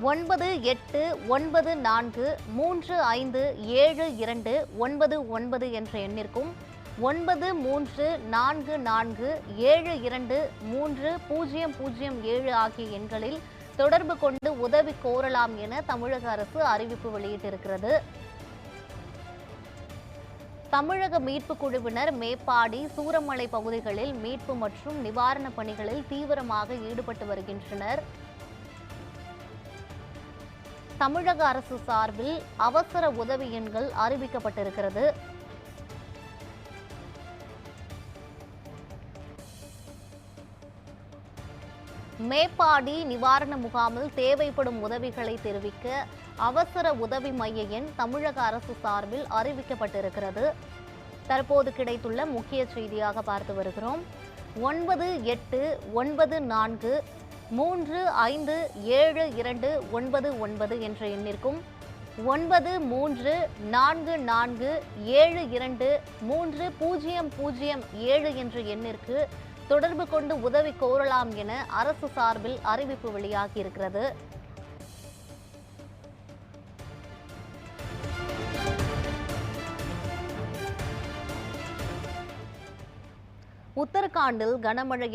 ஒன்பது எட்டு ஒன்பது நான்கு மூன்று ஐந்து ஏழு இரண்டு ஒன்பது ஒன்பது என்ற எண்ணிற்கும் ஒன்பது மூன்று நான்கு நான்கு ஏழு இரண்டு மூன்று பூஜ்ஜியம் பூஜ்ஜியம் ஏழு ஆகிய எண்களில் தொடர்பு கொண்டு உதவி கோரலாம் என தமிழக அரசு அறிவிப்பு வெளியிட்டிருக்கிறது. தமிழக மீட்பு குழுவினர் மேப்பாடி சூரமலை பகுதிகளில் மீட்பு மற்றும் நிவாரணப் பணிகளில் தீவிரமாக ஈடுபட்டு வருகின்றனர். தமிழக அரசு சார்பில் அவசர உதவி எண்கள் அறிவிக்கப்பட்டிருக்கிறது. மேப்பாடி நிவாரண முகாமில் தேவைப்படும் உதவிகளை தெரிவிக்க அவசர உதவி மைய எண் தமிழக அரசு சார்பில் அறிவிக்கப்பட்டிருக்கிறது. தற்போது கிடைத்துள்ள முக்கிய செய்தியாக பார்த்து வருகிறோம். ஒன்பது எட்டு ஒன்பது நான்கு மூன்று ஐந்து ஏழு இரண்டு ஒன்பது ஒன்பது என்ற எண்ணிற்கும் ஒன்பது மூன்று நான்கு நான்கு ஏழு இரண்டு மூன்று பூஜ்ஜியம் பூஜ்ஜியம் ஏழு என்ற எண்ணிற்கு தொடர்பு கொண்டு உதவி கோரலாம் என அரசு சார்பில் அறிவிப்பு வெளியாகி இருக்கிறது உத்தரகாண்டில் கனமழையால்